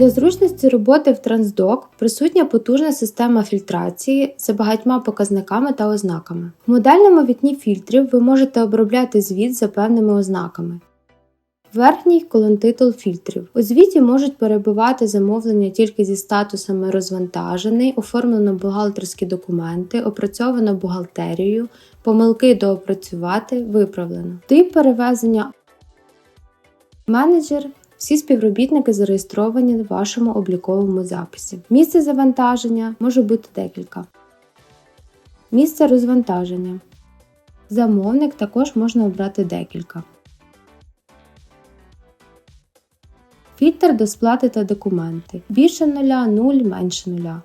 Для зручності роботи в TransDoc присутня потужна система фільтрації за багатьма показниками та ознаками. В модальному вікні фільтрів ви можете обробляти звіт за певними ознаками. Верхній колонтитул фільтрів. У звіті можуть перебувати замовлення тільки зі статусами розвантажений, оформлено бухгалтерські документи, опрацьовано бухгалтерією, помилки доопрацювати, виправлено. Тип перевезення менеджер. Всі співробітники зареєстровані в вашому обліковому записі. Місце завантаження може бути декілька. Місце розвантаження. Замовник також можна обрати декілька. Фільтр до сплати та документи. Більше нуля, нуль, менше нуля.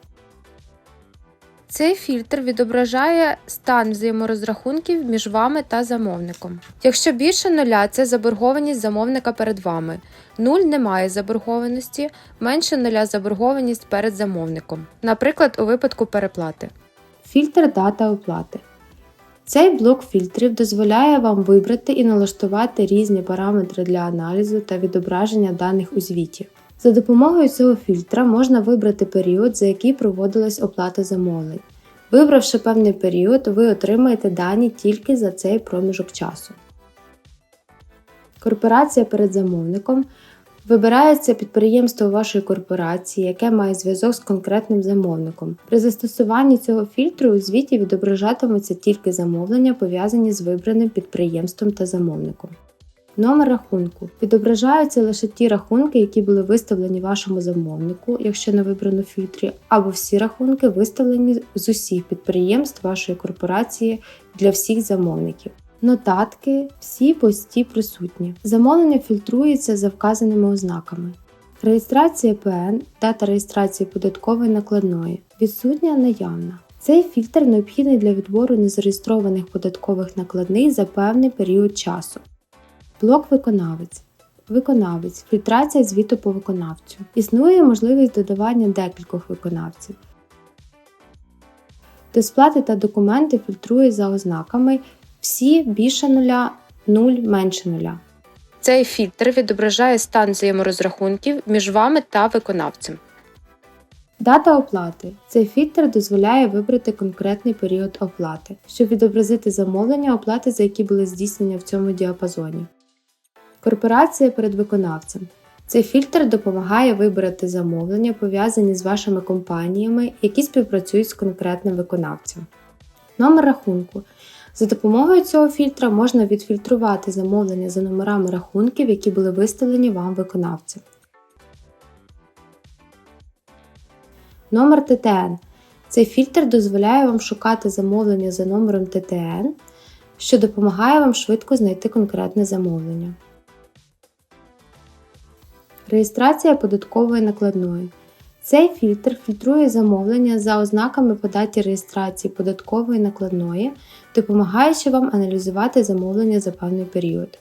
Цей фільтр відображає стан взаєморозрахунків між вами та замовником. Якщо більше нуля, це заборгованість замовника перед вами. Нуль немає заборгованості, менше нуля заборгованість перед замовником, наприклад, у випадку переплати. Фільтр дата оплати. Цей блок фільтрів дозволяє вам вибрати і налаштувати різні параметри для аналізу та відображення даних у звіті. За допомогою цього фільтра можна вибрати період, за який проводилась оплата замовлень. Вибравши певний період, ви отримаєте дані тільки за цей проміжок часу. Корпорація перед замовником Вибирається підприємство вашої корпорації, яке має зв'язок з конкретним замовником. При застосуванні цього фільтру у звіті відображатимуться тільки замовлення, пов'язані з вибраним підприємством та замовником. Номер рахунку. Відображаються лише ті рахунки, які були виставлені вашому замовнику, якщо не вибрано фільтрі, або всі рахунки виставлені з усіх підприємств вашої корпорації для всіх замовників. Нотатки, всі пості присутні. Замовлення фільтрується за вказаними ознаками. Реєстрація ПН, дата реєстрації податкової накладної. Відсутня наявна. Цей фільтр необхідний для відбору незареєстрованих податкових накладних за певний період часу. Блок виконавець. Виконавець. Фільтрація звіту по виконавцю. Існує можливість додавання декількох виконавців. До сплати та документи фільтрує за ознаками всі більше нуля, нуль менше нуля. Цей фільтр відображає стан взаєморозрахунків між вами та виконавцем. Дата оплати. Цей фільтр дозволяє вибрати конкретний період оплати, щоб відобразити замовлення оплати, за які були здійснені в цьому діапазоні. Корпорація перед виконавцем. Цей фільтр допомагає вибрати замовлення, пов'язані з вашими компаніями, які співпрацюють з конкретним виконавцем. Номер рахунку. За допомогою цього фільтра можна відфільтрувати замовлення за номерами рахунків, які були виставлені вам виконавцем. Номер ТТН. Цей фільтр дозволяє вам шукати замовлення за номером ТТН, що допомагає вам швидко знайти конкретне замовлення. Реєстрація податкової накладної. Цей фільтр фільтрує замовлення за ознаками по даті реєстрації податкової накладної, допомагаючи вам аналізувати замовлення за певний період.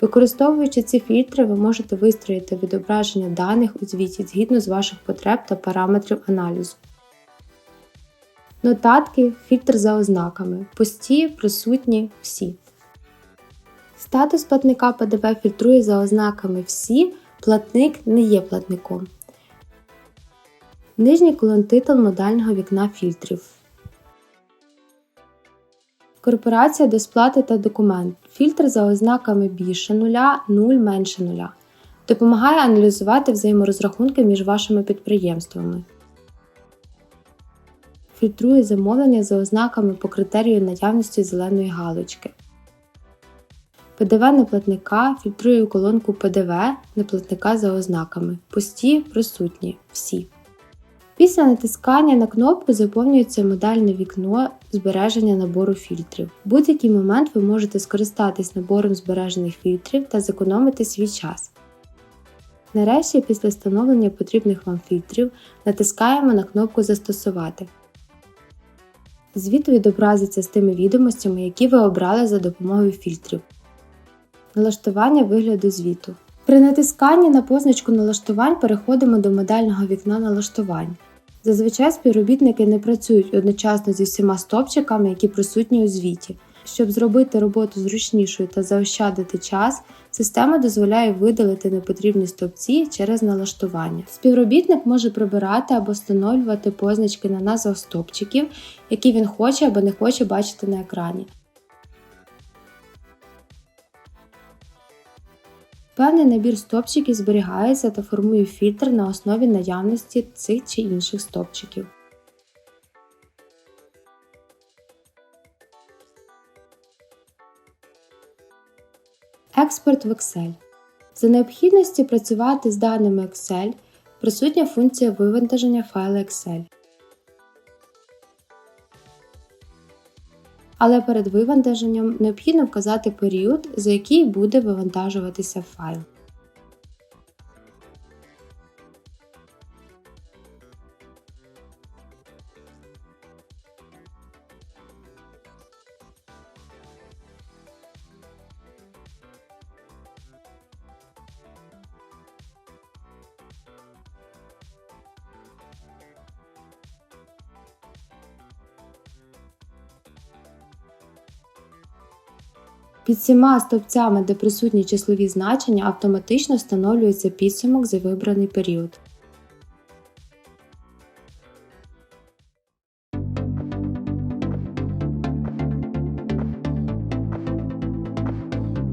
Використовуючи ці фільтри, ви можете вистроїти відображення даних у звіті згідно з ваших потреб та параметрів аналізу. Нотатки фільтр за ознаками. Пості, присутні всі. Статус платника ПДВ фільтрує за ознаками всі, платник не є платником. Нижній колонтитул модального вікна фільтрів. Корпорація до сплати та документ. Фільтр за ознаками більше нуля, 0 менше нуля. Допомагає аналізувати взаєморозрахунки між вашими підприємствами. Фільтрує замовлення за ознаками по критерію наявності зеленої галочки. ПДВ неплатника фільтрує колонку ПДВ неплатника за ознаками. Пусті присутні. Всі. Після натискання на кнопку заповнюється модальне вікно збереження набору фільтрів. В будь-який момент ви можете скористатись набором збережених фільтрів та зекономити свій час. Нарешті, після встановлення потрібних вам фільтрів, натискаємо на кнопку Застосувати. Звіт відобразиться з тими відомостями, які ви обрали за допомогою фільтрів. Налаштування вигляду звіту. При натисканні на позначку налаштувань переходимо до модального вікна налаштувань. Зазвичай співробітники не працюють одночасно зі всіма стопчиками, які присутні у звіті. Щоб зробити роботу зручнішою та заощадити час, система дозволяє видалити непотрібні стовпці через налаштування. Співробітник може прибирати або встановлювати позначки на назвах стовпчиків, які він хоче або не хоче бачити на екрані. Певний набір стопчиків зберігається та формує фільтр на основі наявності цих чи інших стопчиків. Експорт в Excel. За необхідності працювати з даними Excel присутня функція вивантаження файла Excel. Але перед вивантаженням необхідно вказати період, за який буде вивантажуватися файл. Під всіма стовпцями, де присутні числові значення, автоматично встановлюється підсумок за вибраний період.